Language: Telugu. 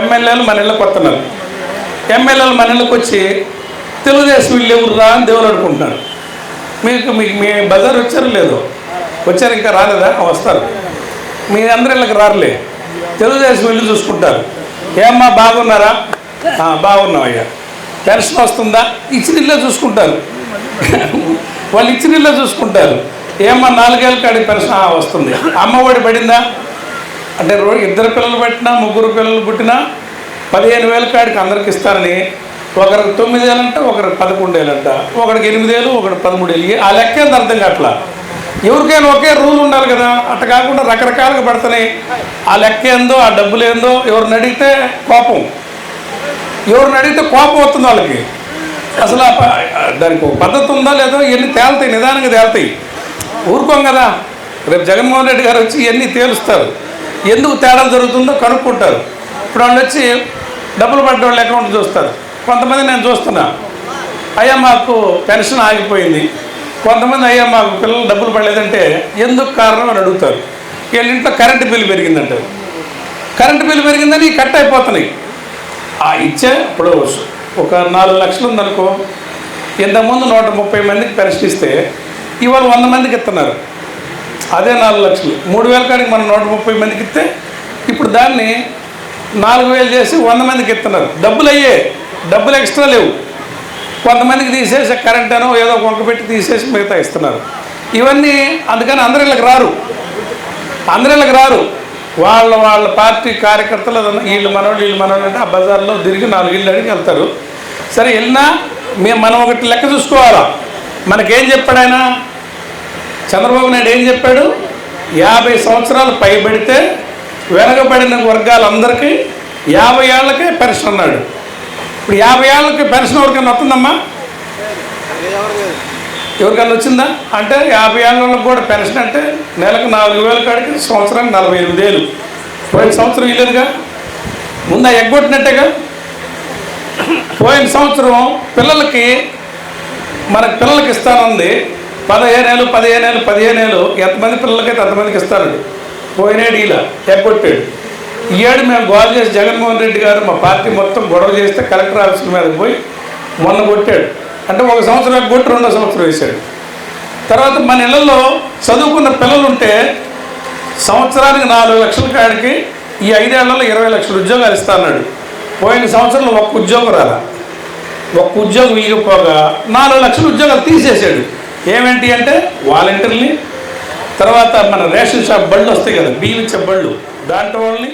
ఎమ్మెల్యేలు మన ఇళ్ళకి వస్తున్నారు. ఎమ్మెల్యేలు మన ఇళ్ళకి వచ్చి తెలుగుదేశం వీళ్ళు అని దేవుడు అనుకుంటున్నారు. మీకు మీకు మీ బజార్ వచ్చారు లేదు? వచ్చారు ఇంకా రాలేదా? వస్తారు. మీ అందరి ఇళ్ళకి రారులే. తెలుగుదేశం వీళ్ళు చూసుకుంటారు. ఏమ్మా బాగున్నారా? బాగున్నాం అయ్యా పెన్షన్ వస్తుందా? ఇచ్చిన ఇల్లే చూసుకుంటారు. వాళ్ళు ఇచ్చిన ఇల్లే చూసుకుంటారు. ఏమ్మా నాలుగేళ్ళ కాడికి పెన్షన్ వస్తుంది. అమ్మ ఒడి పడిందా? అంటే రో ఇద్దరు పిల్లలు పెట్టినా ముగ్గురు పిల్లలు పుట్టినా పదిహేను వేల కాడికి అందరికి ఇస్తారని ఒకరికి తొమ్మిది వేలంట ఒకరికి పదకొండు వేలంట. ఒకరికి ఎనిమిది వేలు ఒకరికి పదమూడు వేలు. ఆ లెక్క ఎంత అర్థం కావట్లా? ఎవరికైనా ఒకే రూల్ ఉండాలి కదా. అట్ట కాకుండా రకరకాలుగా పడుతున్నాయి. ఆ లెక్క ఏందో ఆ డబ్బులు ఏందో ఎవరిని అడిగితే కోపం. ఎవరిని అడిగితే కోపం వస్తుంది వాళ్ళకి. అసలు ఆ దానికి ఒక పద్ధతి ఉందా లేదో ఇవన్నీ తేలుతాయి నిదానంగా తేలుతాయి. ఊరుకోం కదా. రేపు జగన్మోహన్ రెడ్డి గారు వచ్చి ఇవన్నీ తేలుస్తారు. ఎందుకు తేడా జరుగుతుందో కనుక్కుంటారు. ఇప్పుడు వాళ్ళు వచ్చి డబ్బులు పడ్డ వాళ్ళ అకౌంట్ చూస్తారు. కొంతమంది నేను చూస్తున్నా. అయ్యా మాకు పెన్షన్ ఆగిపోయింది. కొంతమంది అయ్యా మాకు పిల్లలు డబ్బులు పడలేదంటే ఎందుకు కారణం అని అడుగుతారు. వీళ్ళ ఇంట్లో కరెంటు బిల్లు పెరిగిందంటారు కరెంటు బిల్లు పెరిగిందని కట్ అయిపోతున్నాయి. ఆ ఇచ్చే ఇప్పుడు ఒక నాలుగు లక్షలు ఉందనుకో ఇంతకుముందు నూట ముప్పై మందికి పెన్షన్ ఇస్తే ఇవాళ వంద మందికి ఇస్తున్నారు. అదే నాలుగు లక్షలు. మూడు వేల కాడికి మనం నూట ముప్పై మందికి ఇస్తే ఇప్పుడు దాన్ని నాలుగు వేలు చేసి వంద మందికి ఇస్తున్నారు. డబ్బులు అయ్యే డబ్బులు ఎక్స్ట్రా లేవు. కొంతమందికి తీసేసి కరెంట్ అనో ఏదో కొంక పెట్టి తీసేసి మిగతా ఇస్తున్నారు. ఇవన్నీ అందుకని అందరిళ్ళకి రారు. అందరిళ్ళకి రారు. వాళ్ళ వాళ్ళ పార్టీ కార్యకర్తలు వీళ్ళు మనవాళ్ళు వీళ్ళు మనవాళ్ళు అంటే ఆ బజార్లో తిరిగి నాలుగు ఇళ్ళు అడిగి వెళ్తారు. సరే వెళ్ళినా మేము మనం ఒకటి లెక్క చూసుకోవాలా? మనకేం చెప్పాడు ఆయన? చంద్రబాబు నాయుడు ఏం చెప్పాడు? యాభై సంవత్సరాలు పైబడితే వెనకబడిన వర్గాలందరికీ యాభై ఏళ్ళకే పెన్షన్ అన్నాడు. ఇప్పుడు యాభై ఏళ్ళకి పెన్షన్ ఎవరికైనా వస్తుందమ్మా? ఎవరికైనా వచ్చిందా? అంటే యాభై ఏళ్ళకి కూడా పెన్షన్ అంటే నెలకు నాలుగు వేలు కాడికి సంవత్సరానికి నలభై ఎనిమిది వేలు. పోయిన సంవత్సరం ఇల్లేదుగా ముందు ఎగ్గొట్టినట్టేగా? పోయిన సంవత్సరం పిల్లలకి మనకు పిల్లలకి ఇస్తానంది. పదిహేనేళ్ళు పదిహేనేళ్ళు పదిహేనేళ్ళు ఎంతమంది పిల్లలకైతే అంతమందికి ఇస్తారండి? పోయినాడు ఇలా ఎగ్గొట్టాడు. ఈ ఏడు మేము గోల్ చేసి జగన్మోహన్ రెడ్డి గారు మా పార్టీ మొత్తం గొడవ చేస్తే కలెక్టర్ ఆఫీసుల మీదకి పోయి మొన్న కొట్టాడు. అంటే ఒక సంవత్సరం కొట్టి రెండో సంవత్సరం వేశాడు. తర్వాత మన ఇళ్ళల్లో చదువుకున్న పిల్లలు ఉంటే సంవత్సరానికి నాలుగు లక్షల కాడికి ఈ ఐదేళ్ళలో ఇరవై లక్షల ఉద్యోగాలు ఇస్తానన్నాడు పోయిన సంవత్సరంలో ఒక్క ఉద్యోగం రాలా. ఒక్క ఉద్యోగం ఇవ్వకపోగా నాలుగు లక్షల ఉద్యోగాలు తీసేసాడు ఏమేంటి అంటే వాలంటీర్ని తర్వాత మన రేషన్ షాప్ బళ్ళు వస్తాయి కదా బియ్యం ఇచ్చే బళ్ళు. దాంట్లో వాళ్ళని